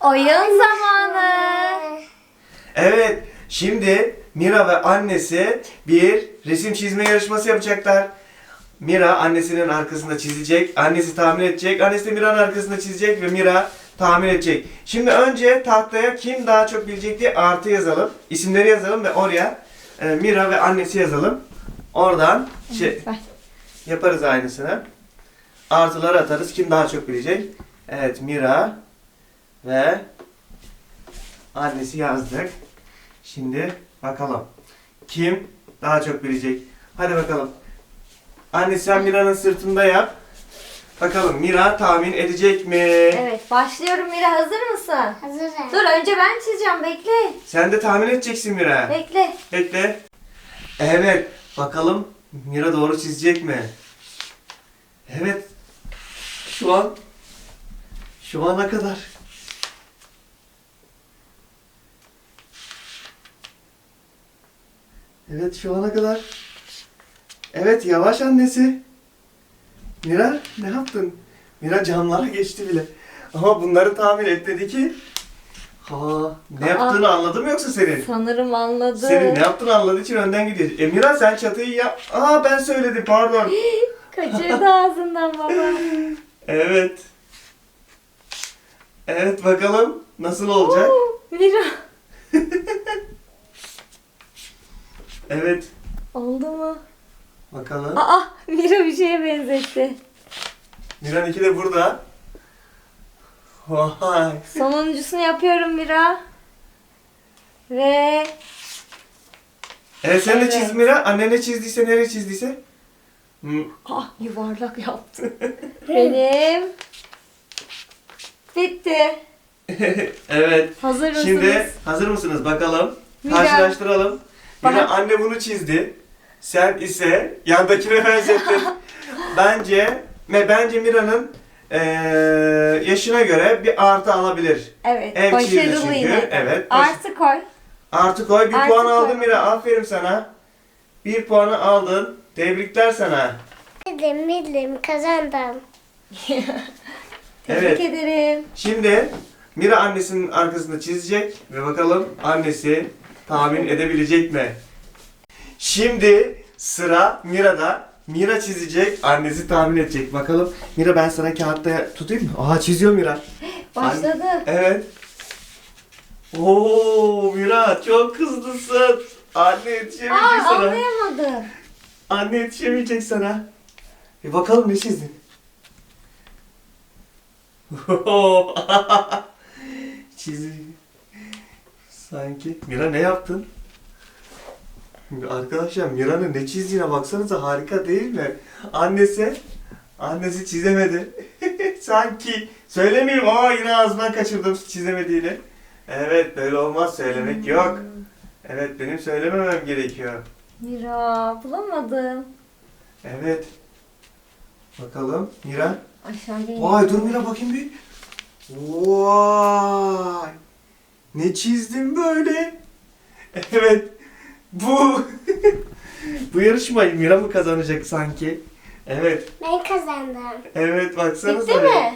Oyun zamanı. Evet, şimdi Mira ve annesi bir resim çizme yarışması yapacaklar. Mira annesinin arkasında çizecek, annesi tahmin edecek, annesi de Mira'nın arkasında çizecek ve Mira tahmin edecek. Şimdi önce tahtaya kim daha çok bilecek diye artı yazalım, isimleri yazalım ve oraya e, Mira ve annesi yazalım. Oradan şey, yaparız aynısını. Artıları atarız, kim daha çok bilecek. Evet, Mira ve annesi yazdık. Şimdi bakalım. Kim daha çok bilecek? Hadi bakalım. Anne sen Mira'nın sırtında yap. Bakalım Mira tahmin edecek mi? Evet başlıyorum Mira hazır mısın? Hazırım. Dur önce ben çizeceğim bekle. Sen de tahmin edeceksin Mira. Bekle. Bekle. Evet. Bakalım Mira doğru çizecek mi? Evet. Şu an şu ana kadar. Evet şu ana kadar. Evet yavaş annesi. Mira ne yaptın? Mira camlara geçti bile. Ama bunları tahmin et dedi ki. Ha, ne Aa. yaptığını anladım yoksa senin? Sanırım anladı. Senin ne yaptığını anladığı için önden gidiyor. Emira sen çatıyı yap. Aa ben söyledim pardon. Kaçırdı ağzından baba. Evet. Evet bakalım nasıl olacak? Oo, Mira. Evet Oldu mu? bakalım. Aa Mira bir şeye benzetti. Miran 2 de burada. Vay. Sonuncusunu yapıyorum Mira. Ve Evet sen de Evet. çiz Mira. Annen ne çizdiyse nereye çizdiyse. Hı. ah yuvarlak yaptı. Benim bitti. evet. Hazır mısınız? Şimdi hazır mısınız bakalım. Mira. Karşılaştıralım. Bana- anne bunu çizdi. Sen ise yandakine benzettin. bence ve bence Mira'nın eee, yaşına göre bir artı alabilir. Evet, Ev çizdi başarılı çünkü, yine. evet. Baş- Artı koy. Artı koy. Bir Artı puan koy. aldın Mira. Aferin sana. Bir puanı aldın. Tebrikler sana. Bildim bildim kazandım. Tebrik Evet. ederim. Şimdi Mira annesinin arkasında çizecek ve bakalım annesi tahmin edebilecek mi? Şimdi sıra Mira'da. Mira çizecek, annesi tahmin edecek. Bakalım Mira ben sana kağıtta tutayım mı? Aa çiziyor Mira. Başladı. Evet. Oo Mira çok hızlısın. Anne yetişemeyecek Aa sana. anlayamadım. Anne yetişemeyecek sana. Bir bakalım ne çizdin? Çizi. Sanki. Mira ne yaptın? Arkadaşlar Mira'nın ne çizdiğine baksanıza harika değil mi? Annesi annesi çizemedi. Sanki söylemeyeyim aa yine ağzından kaçırdım çizemediğini. Evet böyle olmaz söylemek yok. Evet benim söylememem gerekiyor. Mira bulamadım. Evet. Bakalım Mira. Aşağıya Vay dur Mira bakayım bir. Vay. Ne çizdin böyle? Evet. Bu bu yarışmayı Mira mı kazanacak sanki? Evet. Ben kazandım. Evet baksanıza. Bitti mi?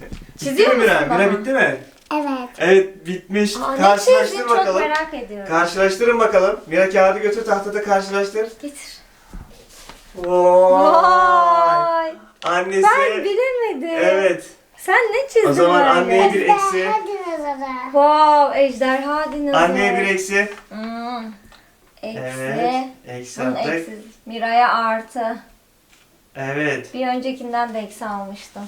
Bitti Çiziyor mi Mira? musun bana? Mira bitti mi? Evet. Evet bitmiş. Aa, ne Karşılaştır çizdin bakalım. çok merak ediyorum. Karşılaştırın bakalım. Mira kağıdı götür tahtada karşılaştır. Getir. Vay. Vay. Annesi. Ben bilemedim. Evet. Sen ne çizdin O zaman böyle? anneye bir eksi. Hadi nazara. Wow, ejderha dinozor. Anneye bir eksi. Hmm. Eksi. Evet. Eksi Bunun attık. eksi. Mira'ya artı. Evet. Bir öncekinden de eksi almıştım.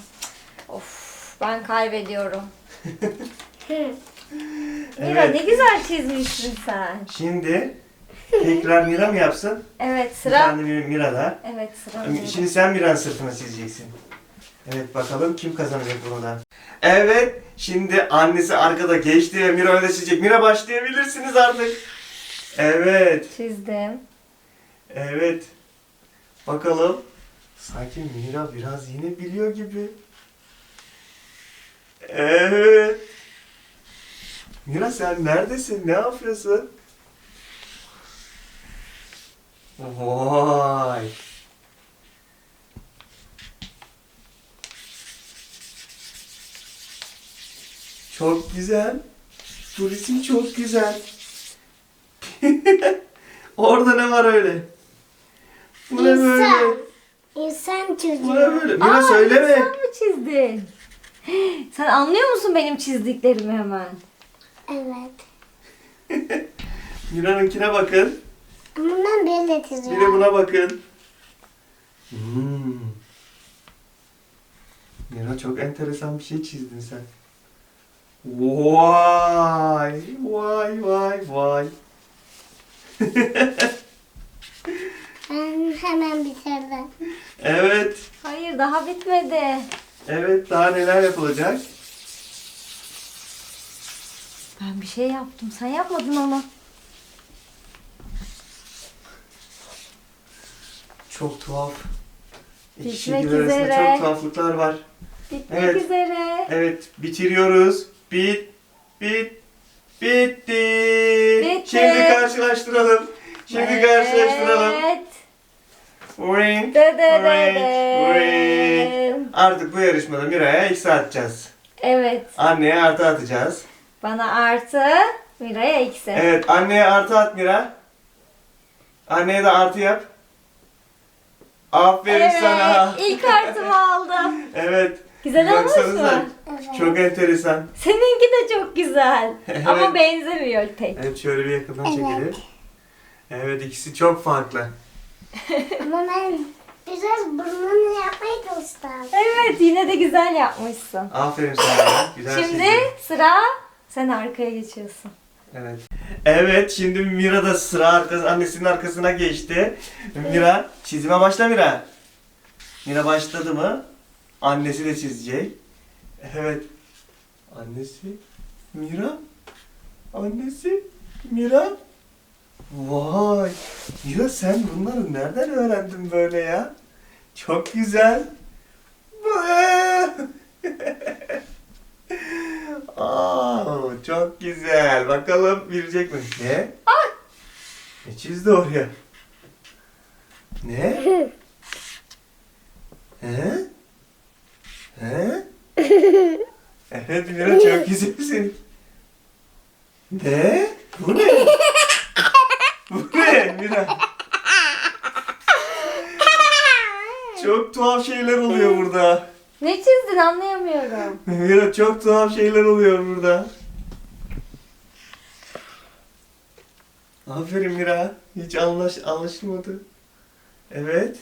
Of, ben kaybediyorum. Mira Evet. ne güzel çizmişsin sen. Şimdi tekrar Mira mı yapsın? Evet Bir sıra. tane Mira- Mira'da. Evet sıra. Şimdi sen Mira'nın sırtına çizeceksin. Evet bakalım kim kazanacak bunu da. Evet şimdi annesi arkada geçti ve Mira önde çizecek. Mira başlayabilirsiniz artık. Evet. Çizdim. Evet. Bakalım. Sanki Mira biraz yine biliyor gibi. Evet. Mira sen neredesin? Ne yapıyorsun? Vay. Çok güzel. Bu resim çok güzel. Orada ne var öyle? Bu ne böyle? İnsan. İnsan Bu ne çocuğu. böyle? Mira söyleme. Sen mi çizdin? Sen anlıyor musun benim çizdiklerimi hemen? Evet. Mira'nınkine bakın. Bundan böyle Bir de çiziyor. buna bakın. Hmm. Mira çok enteresan bir şey çizdin sen. Vay, vay, vay, vay. Ben hemen bitirdim. Evet, Hayır daha bitmedi. evet daha neler yapılacak? Ben bir şey yaptım. Sen yapmadın onu. Çok tuhaf. İki Bitmek arasında üzere. çok tuhaflıklar var. Bitmek Evet. üzere. Evet, bitiriyoruz. Bit, bit, bitti. Bitti. Şimdi karşılaştıralım. Şimdi karşılaştıralım. Evet. Ring, De de de ring, de. ring. Artık bu yarışmada Mira'ya eksi atacağız. Evet. Anneye artı atacağız. Bana artı, Mira'ya eksi. Evet, anneye artı at Mira. Anneye de artı yap. Aferin Evet, sana. ilk artımı aldım. Evet. Güzel olmuş mu? Çok enteresan. Seninki de çok güzel. Evet. Ama benzemiyor pek. Evet şöyle bir yakından Evet. çekelim. Evet ikisi çok farklı. Ama ben biraz burnunu yapmayı çalıştım. Evet, yine de güzel yapmışsın. Aferin sana. Güzel Şimdi çizdin. sıra sen arkaya geçiyorsun. Evet. Evet şimdi Mira da sıra arkası, annesinin arkasına geçti. Mira çizime başla Mira. Mira başladı mı? Annesi de çizecek. Evet. Annesi Mira. Annesi Mira. Vay. Mira sen bunları nereden öğrendin böyle ya? Çok güzel. Aa, çok güzel. Bakalım bilecek mi? Ne? Ne çizdi oraya? Ne? He? He? Evet Mira çok güzel senin. Ne? Bu ne? Bu ne Mira? Çok tuhaf şeyler oluyor burada. Ne çizdin anlayamıyorum. Mira çok tuhaf şeyler oluyor burada. Aferin Mira. Hiç anlaş anlaşılmadı. Evet.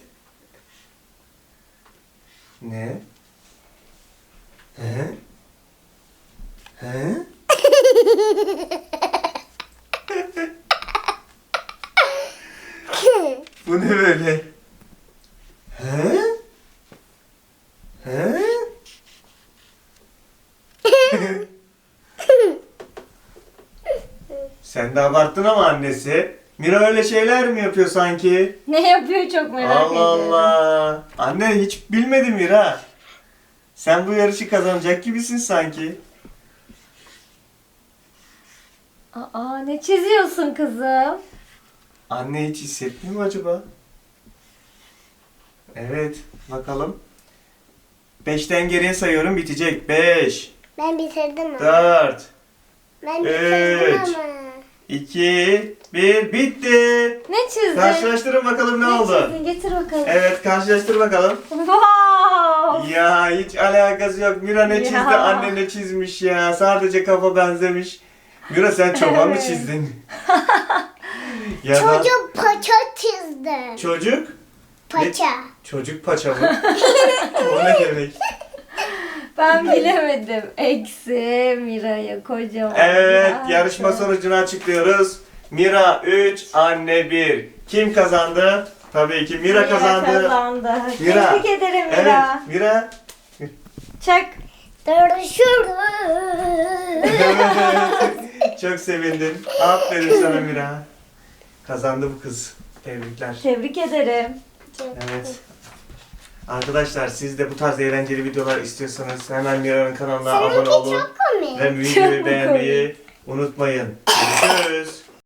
Ne? He? He? Bu ne böyle? He? He? Sen de abarttın ama annesi. Mira öyle şeyler mi yapıyor sanki? Ne yapıyor çok merak Allah ediyorum. Allah. Anne hiç bilmedi Mira. Sen bu yarışı kazanacak gibisin sanki. Aa ne çiziyorsun kızım? Anne hiç hissetmiyor mu acaba? Evet. Bakalım. Beşten geriye sayıyorum bitecek. Beş, Ben bitirdim ama. dört, Ben bitirdim Üç. ama. iki, bir. Bitti. Ne çizdin? Karşılaştırın bakalım ne, oldu. çizdin? Getir bakalım. Evet karşılaştır bakalım. Ya hiç alakası yok. Mira ne Ya. çizdi, anne ne çizmiş ya. Sadece kafa benzemiş. Mira sen çoban mı çizdin? ya da Çocuk paça çizdi. çocuk? Paça. Çocuk paça mı? o ne demek? Ben bilemedim. Eksi Mira'ya kocaman. Evet bir yarışma sonucunu açıklıyoruz. Mira 3, anne 1. Kim kazandı? Tabii ki Mira, Mira kazandı. kazandı. Mira. Tebrik ederim Evet Mira. Mira. Çak. Görüşürüz. Çok sevindim. Aferin sana Mira. Kazandı bu kız. Tebrikler. Tebrik ederim. Evet. Arkadaşlar siz de bu tarz eğlenceli videolar istiyorsanız hemen Mira'nın kanalına abone olun çok komik. ve videoyu beğenmeyi unutmayın. Görüşürüz.